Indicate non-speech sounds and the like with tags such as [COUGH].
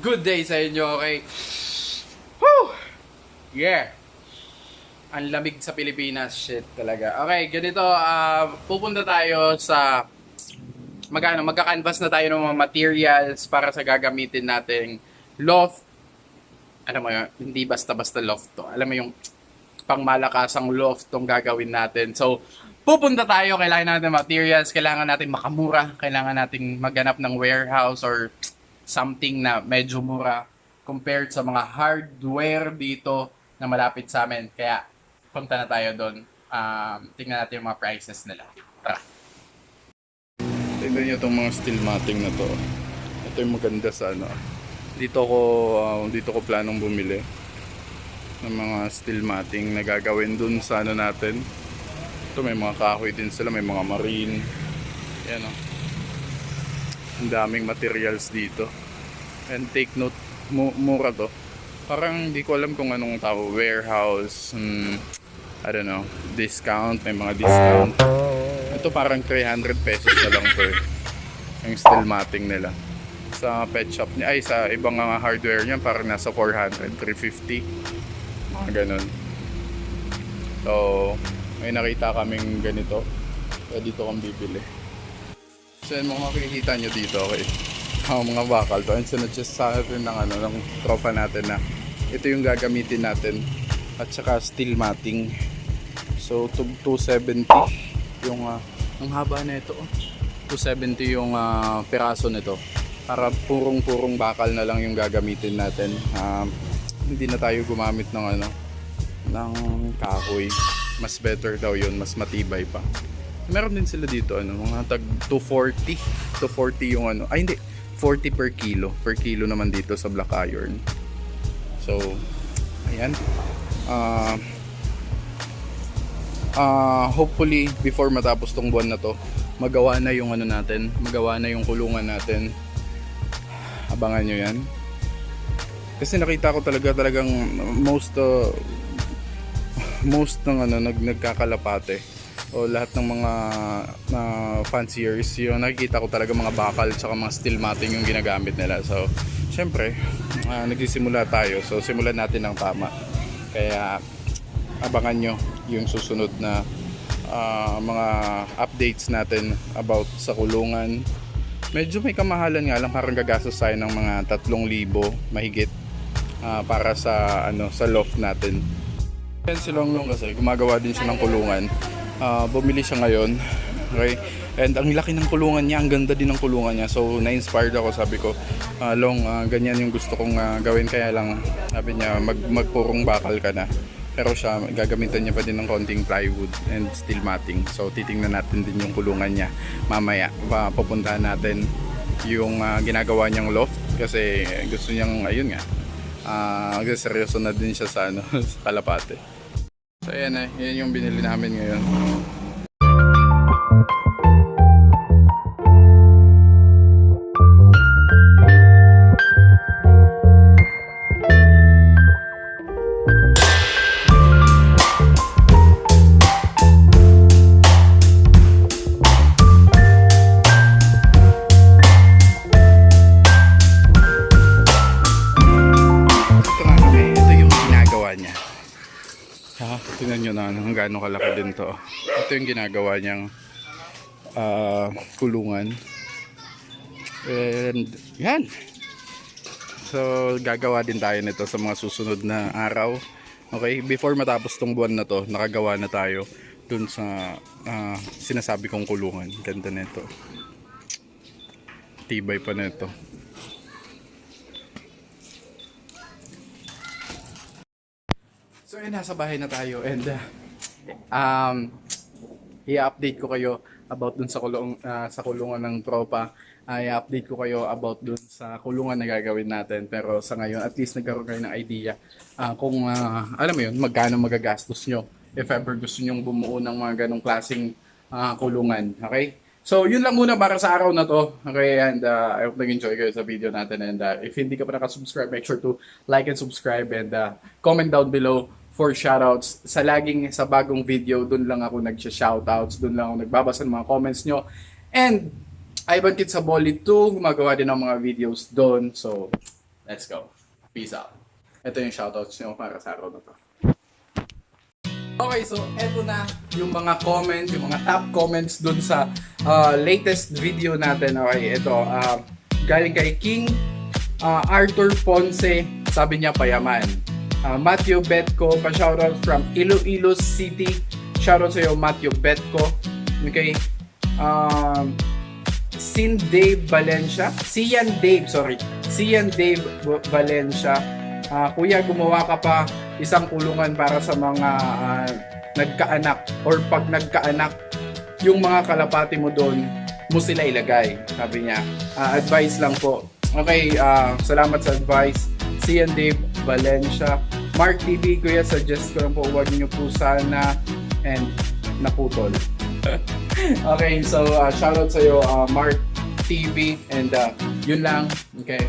good day sa inyo, okay? Woo! Yeah! Ang lamig sa Pilipinas, shit talaga. Okay, ganito, ah, pupunta tayo sa magano magka-canvas na tayo ng mga materials para sa gagamitin nating loft. Alam mo yun, hindi basta-basta loft to. Alam mo yung pangmalakasang loft tong gagawin natin. So, pupunta tayo, kailangan natin materials, kailangan natin makamura, kailangan natin maghanap ng warehouse or something na medyo mura compared sa mga hardware dito na malapit sa amin. Kaya, punta na tayo doon. Um, tingnan natin yung mga prices nila. Tara. Tingnan nyo itong mga steel matting na to. Ito yung maganda sa ano. Dito ko, ah, dito ko planong bumili ng mga steel matting na gagawin dun sa ano natin. Ito may mga kahoy din sila, may mga marine. Yan o. Ang daming materials dito. And take note, mu- mura to. Parang hindi ko alam kung anong tao, warehouse, hmm, I don't know, discount, may mga discount. Ito parang 300 pesos na lang to eh. Yung steel matting nila. Sa pet shop niya, ay sa ibang mga hardware niya parang nasa 400, 350. Mga ganun. So, may nakita kaming ganito. Kaya dito kang bibili. So, yan mga makikita nyo dito, okay? Ang mga bakal to. And sinuggest sa atin ng, ano, ng tropa natin na ito yung gagamitin natin. At saka steel matting. So, to 270 yung ah, ang haba na ito. oh. 270 yung ah, piraso nito. Para purong-purong bakal na lang yung gagamitin natin. Um, hindi na tayo gumamit ng ano ng kahoy. Mas better daw yun, mas matibay pa. Meron din sila dito ano, mga tag 240, 240 yung ano. Ay hindi, 40 per kilo. Per kilo naman dito sa black iron. So, ayan. Ah ah hopefully before matapos tong buwan na to, magawa na yung ano natin, magawa na yung kulungan natin. Abangan nyo yan. Kasi nakita ko talaga talagang most uh, [LAUGHS] most ng ano nag nagkakalapate o lahat ng mga na fanciers yung nakikita ko talaga mga bakal tsaka mga steel matting yung ginagamit nila. So syempre ah, nagsisimula tayo. So simulan natin ng tama. Kaya abangan nyo yung susunod na ah, mga updates natin about sa kulungan. Medyo may kamahalan nga lang parang gagastos tayo ng mga 3,000 mahigit ah, para sa ano sa loft natin. Yan si Longlong kasi gumagawa din siya ng kulungan Ah, bumili siya ngayon. Okay? And ang laki ng kulungan niya ang ganda din ng kulungan niya. So na-inspired ako. Sabi ko ah, Long ah, ganyan yung gusto kong ah, gawin. Kaya lang sabi niya mag magpurong bakal ka na. Pero siya gagamitan niya pa din ng konting plywood and steel matting. So titingnan natin din yung kulungan niya mamaya. Pa natin yung ah, ginagawa niyang loft kasi gusto niyang ayun nga uh, seryoso na din siya sa ano [LAUGHS] sa Kalapate so ayan eh yan yung binili namin ngayon ha tingnan nyo na hanggang gaano kalaki din to. Ito yung ginagawa niyang ah, kulungan. And yan. So gagawa din tayo nito sa mga susunod na araw. Okay before matapos tong buwan na to nakagawa na tayo dun sa ah, sinasabi kong kulungan. Ganda nito. Tibay pa nito So ayun, nasa bahay na tayo and uh, um, i-update ko kayo about dun sa kulung ah, sa kulungan ng tropa. Ah, i-update ko kayo about dun sa kulungan na gagawin natin. Pero sa ngayon, at least nagkaroon kayo ng idea ah, kung ah, alam mo yun, magkano magagastos nyo if ever gusto nyong bumuo ng mga ganong klaseng ah, kulungan. Okay? So, yun lang muna para sa araw na to. Okay, and uh, I hope nag-enjoy kayo sa video natin. And uh, if hindi ka pa nakasubscribe, make sure to like and subscribe and uh, comment down below for shoutouts. Sa laging sa bagong video, dun lang ako nag-shoutouts, dun lang ako nagbabasa ng mga comments nyo. And Ivan Kids sa Bolly 2, gumagawa din ng mga videos doon. So, Let's go. Peace out. Ito yung shoutouts nyo para sa araw na to. Okay, so eto na yung mga comments, yung mga top comments dun sa uh, latest video natin. Okay, ito. Uh, galing kay King uh, Arthur Ponce, sabi niya payaman. Uh, Matthew Betco, pa-shoutout from Iloilo City. Shoutout sa'yo, Matthew Betco. Okay. Um, Sin Dave Valencia. Sian Dave, sorry. Sian Dave Valencia. Ah, kuya, gumawa ka pa isang kulungan para sa mga ah, nagkaanak or pag nagkaanak, yung mga kalapati mo doon, mo sila ilagay. Sabi niya. Ah, advice lang po. Okay, ah, salamat sa advice. Sian Dave Valencia. Mark TV, kuya, suggest ko lang po, huwag niyo po sana and naputol. [LAUGHS] okay, so uh, shoutout sa iyo uh, Mark TV and uh, yun lang. Okay.